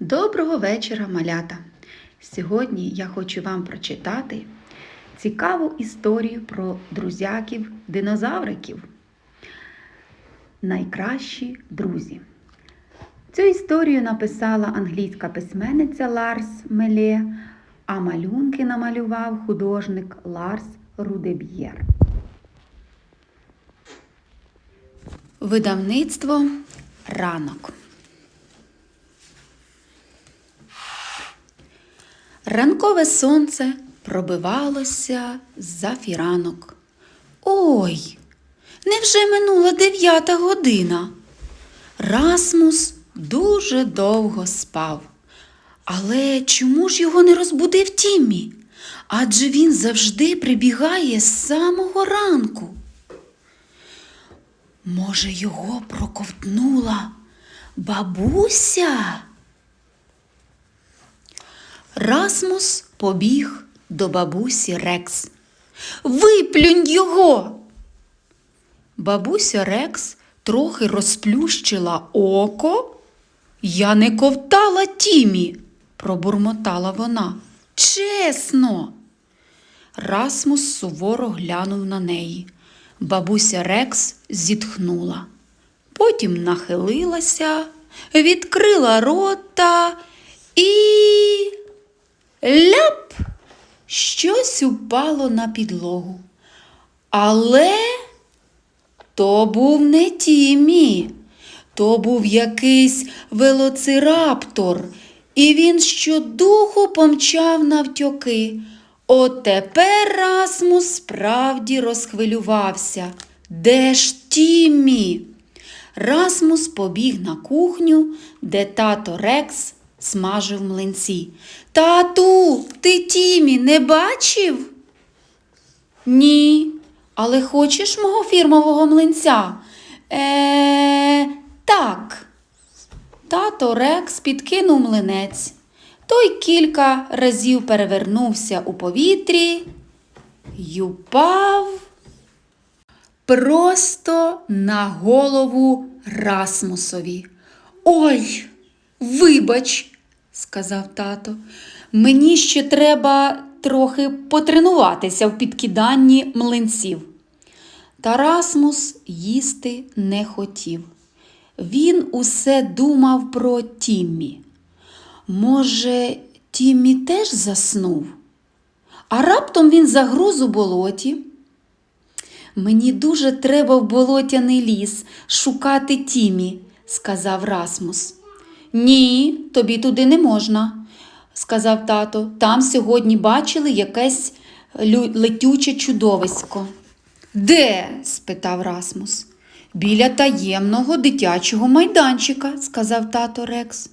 Доброго вечора, малята! Сьогодні я хочу вам прочитати цікаву історію про друзяків динозавриків. Найкращі друзі. Цю історію написала англійська письменниця Ларс Мелє, а малюнки намалював художник Ларс Рудеб'єр. Видавництво ранок. Ранкове сонце пробивалося за фіранок. Ой, невже минула дев'ята година? Расмус дуже довго спав. Але чому ж його не розбудив Тіммі? Адже він завжди прибігає з самого ранку. Може, його проковтнула бабуся? Расмус побіг до бабусі Рекс. Виплюнь його. Бабуся Рекс трохи розплющила око. Я не ковтала Тімі, пробурмотала вона. Чесно. Расмус суворо глянув на неї. Бабуся Рекс зітхнула. Потім нахилилася, відкрила рота і. Ляп! Щось упало на підлогу. Але то був не Тімі, то був якийсь велоцираптор, і він щодуху помчав навтьоки. От тепер Расмус справді розхвилювався. Де ж Тіммі? Расмус побіг на кухню, де тато Рекс смажив млинці. Тату, ти Тімі не бачив? Ні. Але хочеш мого фірмового млинця? Е, так. Тато Рекс підкинув млинець. Той кілька разів перевернувся у повітрі й упав просто на голову Расмусові. Ой, вибач, сказав тато, мені ще треба трохи потренуватися в підкиданні млинців. Та Расмус їсти не хотів. Він усе думав про Тіммі. Може, Тіммі теж заснув? А раптом він загруз у болоті. Мені дуже треба в болотяний ліс шукати Тімі, сказав Расмус. Ні, тобі туди не можна, сказав тато. Там сьогодні бачили якесь летюче чудовисько. Де? спитав Расмус. Біля таємного дитячого майданчика, сказав тато Рекс.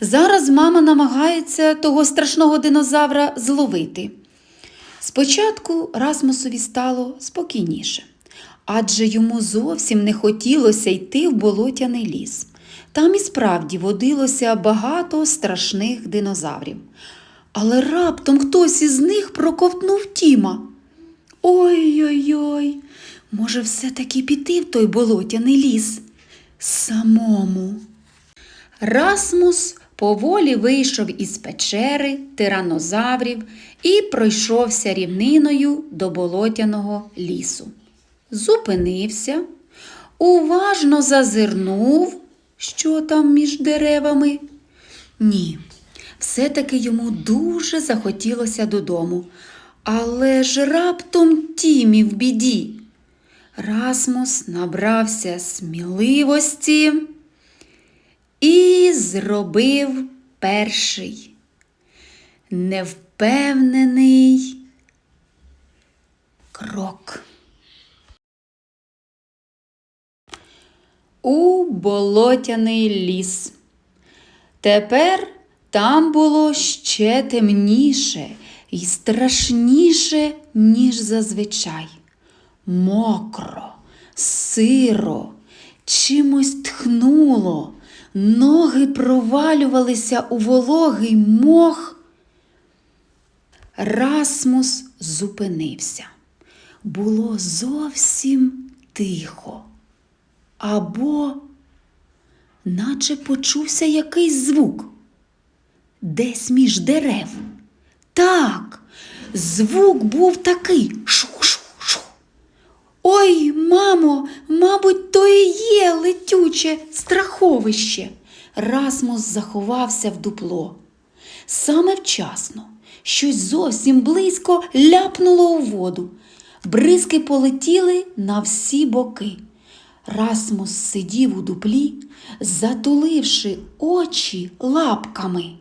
Зараз мама намагається того страшного динозавра зловити. Спочатку Расмусові стало спокійніше, адже йому зовсім не хотілося йти в болотяний ліс. Там і справді водилося багато страшних динозаврів. Але раптом хтось із них проковтнув Тіма. Ой-ой-ой, може, все-таки піти в той болотяний ліс самому. Расмус поволі вийшов із печери тиранозаврів і пройшовся рівниною до болотяного лісу. Зупинився, уважно зазирнув, що там між деревами. Ні, все-таки йому дуже захотілося додому. Але ж раптом Тімі в біді. Расмус набрався сміливості і зробив перший невпевнений крок. У болотяний ліс. Тепер там було ще темніше і страшніше, ніж зазвичай. Мокро, сиро, чимось тхнуло, ноги провалювалися у вологий мох. Расмус зупинився. Було зовсім тихо. Або наче почувся якийсь звук. десь між дерев. Так, звук був такий шу-шу-шу. Ой, мамо, мабуть, то і є летюче страховище. Расмус заховався в дупло. Саме вчасно щось зовсім близько ляпнуло у воду. Бризки полетіли на всі боки. Расмус сидів у дуплі, затуливши очі лапками.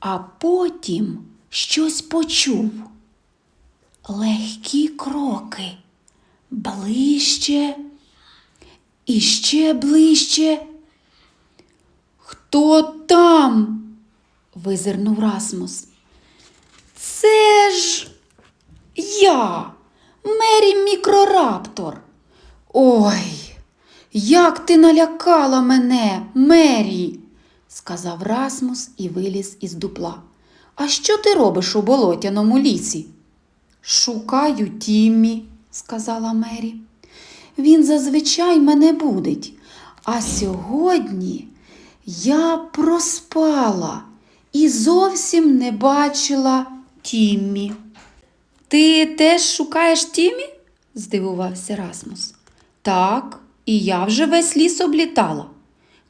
А потім щось почув. Легкі кроки, ближче і ще ближче. Хто там? визирнув Расмус. Це ж я, Мері Мікрораптор. Ой, як ти налякала мене, Мері, сказав Расмус і виліз із дупла. А що ти робиш у болотяному лісі? Шукаю Тіммі, сказала Мері. Він зазвичай мене будить, а сьогодні я проспала і зовсім не бачила Тіммі. Ти теж шукаєш Тіммі? здивувався Расмус. Так, і я вже весь ліс облітала.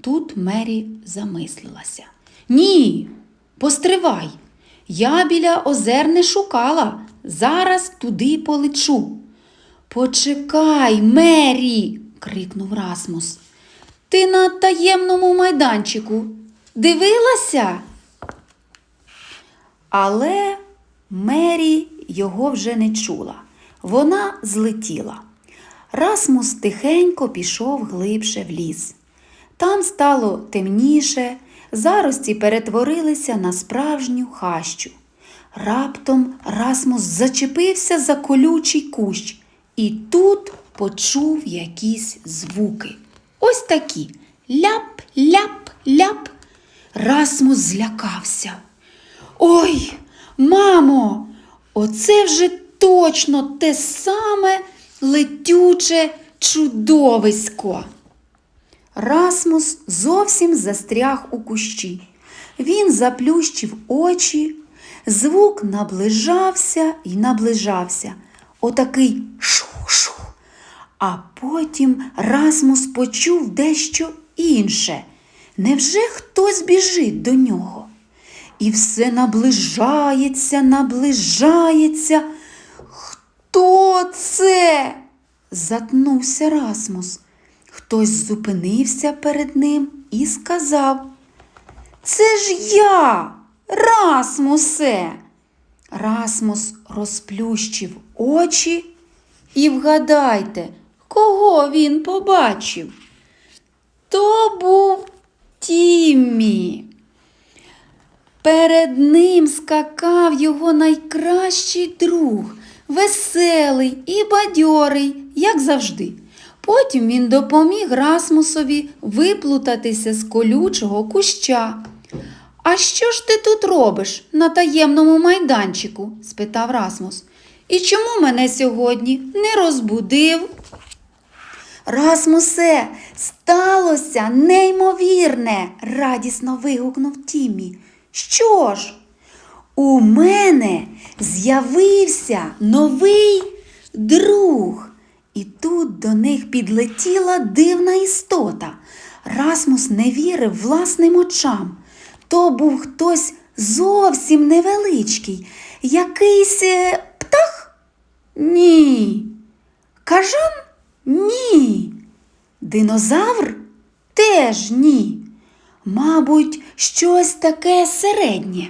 Тут Мері замислилася. Ні, постривай. Я біля озер не шукала. Зараз туди полечу. Почекай, Мері, крикнув Расмус. Ти на таємному майданчику дивилася? Але Мері його вже не чула. Вона злетіла. Расмус тихенько пішов глибше в ліс. Там стало темніше, зарості перетворилися на справжню хащу. Раптом Расмус зачепився за колючий кущ і тут почув якісь звуки. Ось такі ляп, ляп, ляп. Расмус злякався. Ой, мамо, оце вже точно те саме летюче чудовисько. Расмус зовсім застряг у кущі. Він заплющив очі, звук наближався і наближався. Отакий шу-шу. А потім Расмус почув дещо інше. Невже хтось біжить до нього? І все наближається, наближається. Хто це? затнувся Расмус. Хтось зупинився перед ним і сказав Це ж я, Расмусе. Расмус розплющив очі і вгадайте, кого він побачив. То був Тіммі. Перед ним скакав його найкращий друг, веселий і бадьорий, як завжди. Потім він допоміг Расмусові виплутатися з колючого куща. А що ж ти тут робиш на таємному майданчику? спитав Расмус. І чому мене сьогодні не розбудив? Расмусе, сталося неймовірне, радісно вигукнув Тімі. Що ж? У мене з'явився новий друг. І тут до них підлетіла дивна істота. Расмус не вірив власним очам. То був хтось зовсім невеличкий, якийсь е, птах? Ні. Кажан? Ні. Динозавр? Теж ні. Мабуть, щось таке середнє.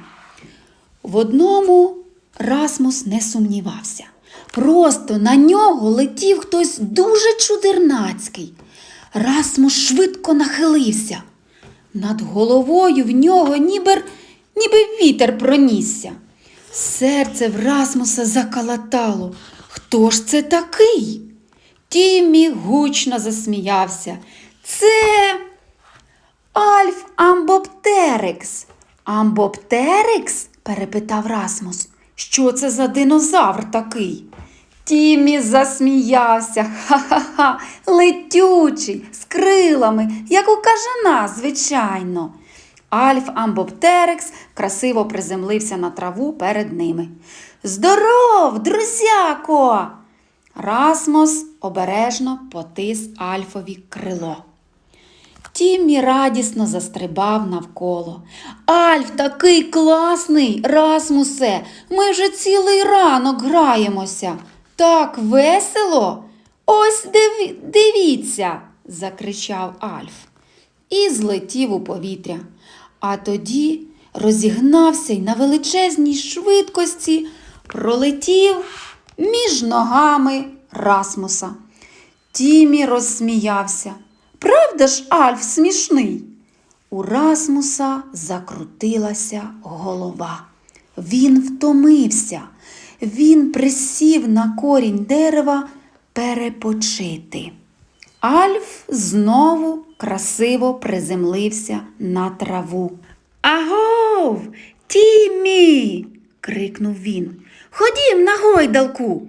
В одному Расмус не сумнівався. Просто на нього летів хтось дуже чудернацький. Расмус швидко нахилився. Над головою в нього ніби, ніби вітер пронісся. Серце в Расмуса закалатало. Хто ж це такий? Тіммі гучно засміявся. Це Альф Амбоптерикс. Амбоптерикс? Перепитав Расмус. Що це за динозавр такий? Тіммі засміявся. Ха-ха-ха, летючий, з крилами, як у кажана, звичайно. Альф Амбоптерекс красиво приземлився на траву перед ними. Здоров, друзяко! Расмос обережно потис Альфові крило. Тіммі радісно застрибав навколо. Альф такий класний, Расмусе, ми вже цілий ранок граємося. Так весело. Ось диві- дивіться, закричав Альф і злетів у повітря. А тоді розігнався й на величезній швидкості пролетів між ногами Расмуса. Тімі розсміявся. Правда ж, Альф смішний? У Расмуса закрутилася голова. Він втомився. Він присів на корінь дерева перепочити. Альф знову красиво приземлився на траву. Агов, Тіммі. крикнув він. Ходім на гойдалку.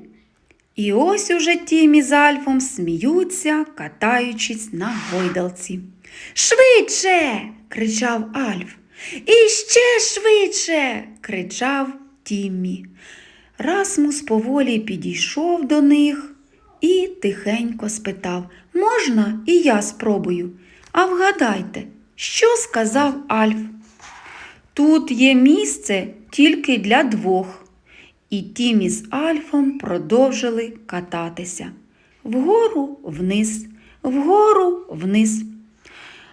І ось уже Тімі з Альфом сміються, катаючись на гойдалці. Швидше. кричав Альф. І ще швидше. кричав Тіммі. Расмус поволі підійшов до них і тихенько спитав Можна і я спробую? А вгадайте, що сказав Альф? Тут є місце тільки для двох. І Тімі з Альфом продовжили кататися. Вгору вниз, вгору вниз.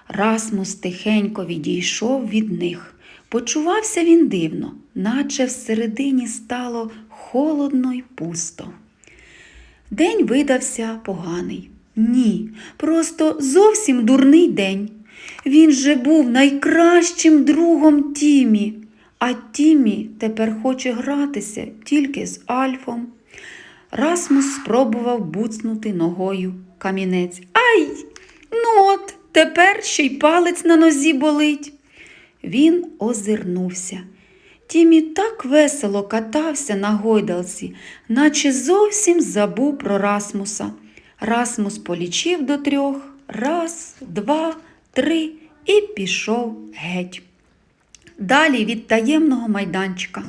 Расмус тихенько відійшов від них. Почувався він дивно, наче всередині стало холодно й пусто. День видався поганий. Ні, просто зовсім дурний день. Він же був найкращим другом Тімі, а Тімі тепер хоче гратися тільки з Альфом. Расмус спробував буцнути ногою камінець. Ай! Ну от, тепер ще й палець на нозі болить. Він озирнувся. Тімі так весело катався на гойдалці, наче зовсім забув про Расмуса. Расмус полічив до трьох, раз, два, три і пішов геть. Далі від таємного майданчика,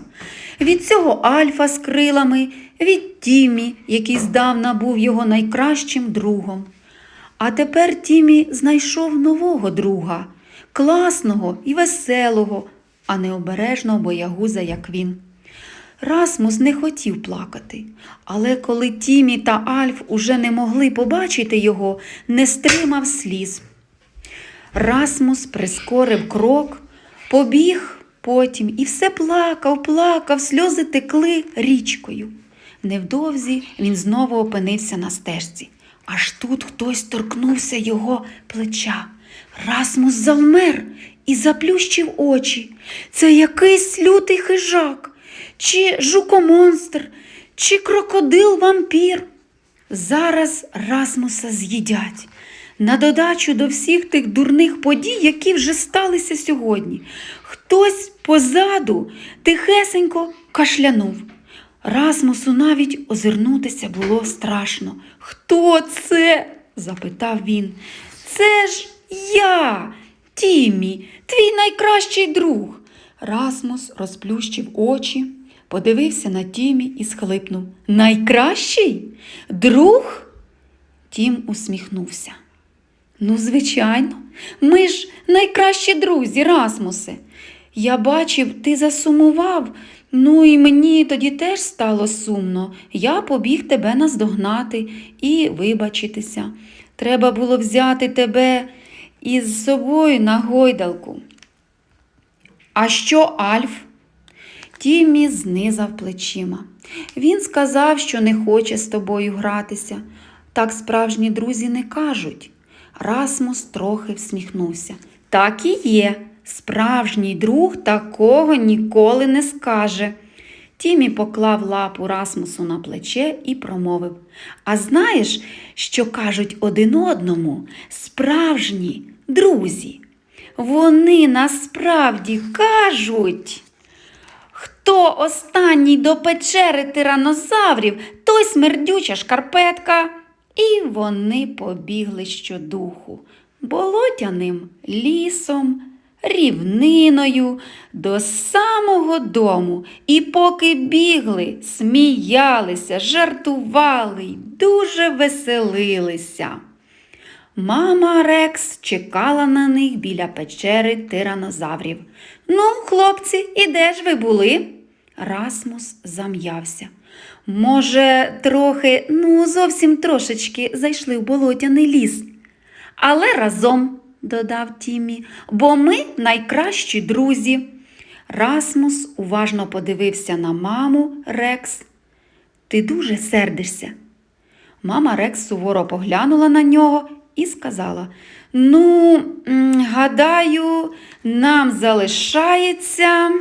від цього Альфа з крилами, від Тімі, який здавна був його найкращим другом. А тепер Тімі знайшов нового друга, класного і веселого, а не обережного боягуза, як він. Расмус не хотів плакати, але коли Тімі та Альф уже не могли побачити його, не стримав сліз. Расмус прискорив крок, побіг потім і все плакав, плакав, сльози текли річкою. Невдовзі він знову опинився на стежці. Аж тут хтось торкнувся його плеча. Расмус завмер і заплющив очі. Це якийсь лютий хижак, чи жукомонстр, чи крокодил-вампір. Зараз Расмуса з'їдять. На додачу до всіх тих дурних подій, які вже сталися сьогодні. Хтось позаду тихесенько кашлянув. Расмусу навіть озирнутися було страшно. Хто це? запитав він. Це ж я, Тіммі, твій найкращий друг. Расмус розплющив очі, подивився на Тімі і схлипнув. Найкращий? Друг? Тім усміхнувся. Ну, звичайно, ми ж найкращі друзі, Расмусе. Я бачив, ти засумував. Ну і мені тоді теж стало сумно. Я побіг тебе наздогнати і вибачитися. Треба було взяти тебе із собою на гойдалку. А що Альф? Тіммі знизав плечима. Він сказав, що не хоче з тобою гратися. Так справжні друзі не кажуть. Расмус трохи всміхнувся. Так і є. Справжній друг такого ніколи не скаже. Тімі поклав лапу Расмусу на плече і промовив А знаєш, що кажуть один одному справжні друзі? Вони насправді кажуть. Хто останній до печери тиранозаврів, той смердюча шкарпетка. І вони побігли щодуху, болотяним лісом, рівниною до самого дому. І поки бігли, сміялися, жартували й дуже веселилися. Мама Рекс чекала на них біля печери тиранозаврів. Ну, хлопці, і де ж ви були? Расмус зам'явся. Може, трохи, ну, зовсім трошечки зайшли в болотяний ліс. Але разом, додав Тімі, бо ми найкращі друзі. Расмус уважно подивився на маму Рекс. Ти дуже сердишся. Мама Рекс суворо поглянула на нього і сказала: Ну, гадаю, нам залишається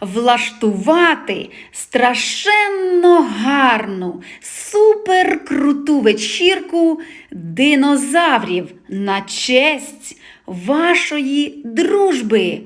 влаштувати страшенно гарну, суперкруту вечірку динозаврів на честь вашої дружби.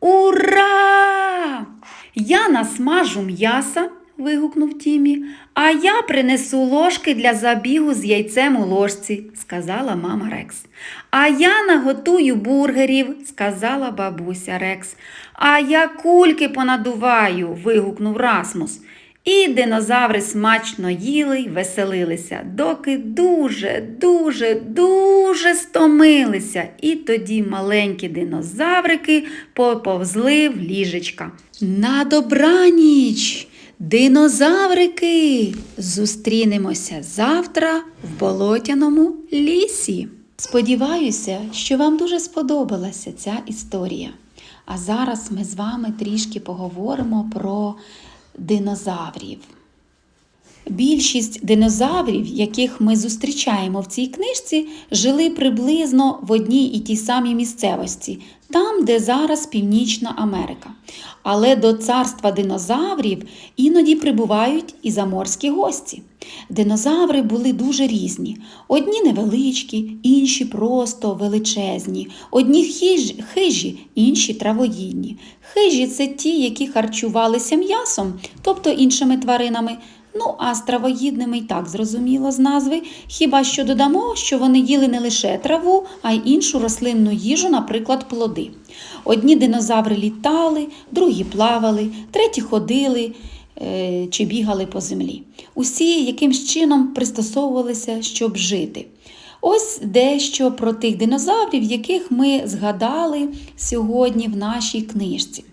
Ура! Я насмажу м'яса, вигукнув Тімі, а я принесу ложки для забігу з яйцем у ложці, сказала мама Рекс. А я наготую бургерів, сказала бабуся Рекс. А я кульки понадуваю, вигукнув Расмус. І динозаври смачно їли й веселилися, доки дуже, дуже, дуже стомилися. І тоді маленькі динозаврики поповзли в ліжечка. На добраніч, динозаврики! Зустрінемося завтра в болотяному лісі. Сподіваюся, що вам дуже сподобалася ця історія. А зараз ми з вами трішки поговоримо про динозаврів. Більшість динозаврів, яких ми зустрічаємо в цій книжці, жили приблизно в одній і тій самій місцевості, там, де зараз Північна Америка. Але до царства динозаврів іноді прибувають і заморські гості. Динозаври були дуже різні. Одні невеличкі, інші просто величезні, одні хижі, інші травоїдні. Хижі це ті, які харчувалися м'ясом, тобто іншими тваринами. Ну, а з травоїдними й так зрозуміло з назви, хіба що додамо, що вони їли не лише траву, а й іншу рослинну їжу, наприклад, плоди. Одні динозаври літали, другі плавали, треті ходили е, чи бігали по землі. Усі якимсь чином пристосовувалися, щоб жити. Ось дещо про тих динозаврів, яких ми згадали сьогодні в нашій книжці.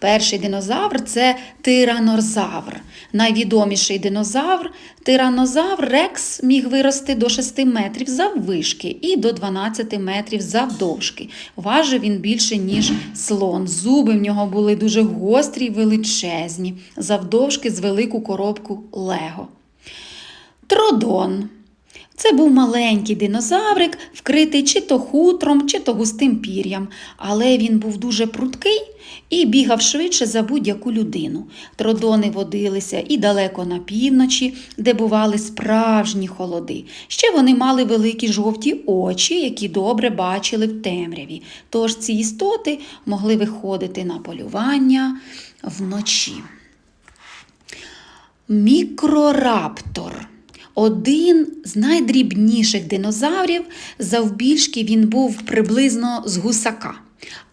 Перший динозавр це тиранозавр. Найвідоміший динозавр тиранозавр Рекс міг вирости до 6 метрів заввишки і до 12 метрів завдовжки. Важив він більше, ніж слон. Зуби в нього були дуже гострі й величезні, завдовжки з велику коробку Лего. Тродон. Це був маленький динозаврик, вкритий чи то хутром, чи то густим пір'ям, але він був дуже пруткий і бігав швидше за будь-яку людину. Тродони водилися і далеко на півночі, де бували справжні холоди. Ще вони мали великі жовті очі, які добре бачили в темряві. Тож ці істоти могли виходити на полювання вночі. Мікрораптор. Один з найдрібніших динозаврів, завбільшки він був приблизно з гусака.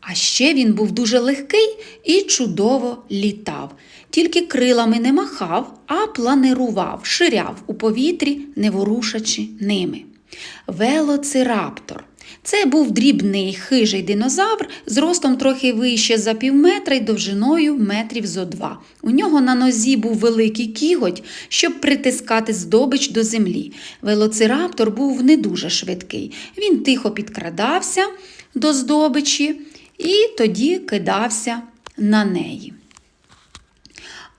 А ще він був дуже легкий і чудово літав. Тільки крилами не махав, а планирував, ширяв у повітрі, не ворушачи ними. Велоцираптор. Це був дрібний хижий динозавр з ростом трохи вище за півметра й довжиною метрів зо два. У нього на нозі був великий кіготь, щоб притискати здобич до землі. Велоцираптор був не дуже швидкий. Він тихо підкрадався до здобичі і тоді кидався на неї.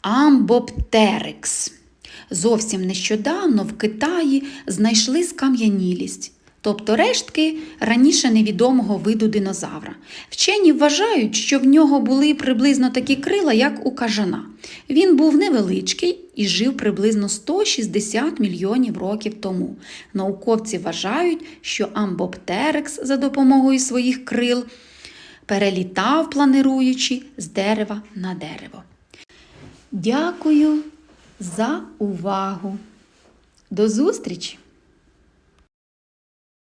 Амбоптерикс. Зовсім нещодавно в Китаї знайшли скам'янілість, тобто рештки раніше невідомого виду динозавра. Вчені вважають, що в нього були приблизно такі крила, як у кажана. Він був невеличкий і жив приблизно 160 мільйонів років тому. Науковці вважають, що амбоптерекс за допомогою своїх крил перелітав, планируючи з дерева на дерево. Дякую за увагу. До зустрічі!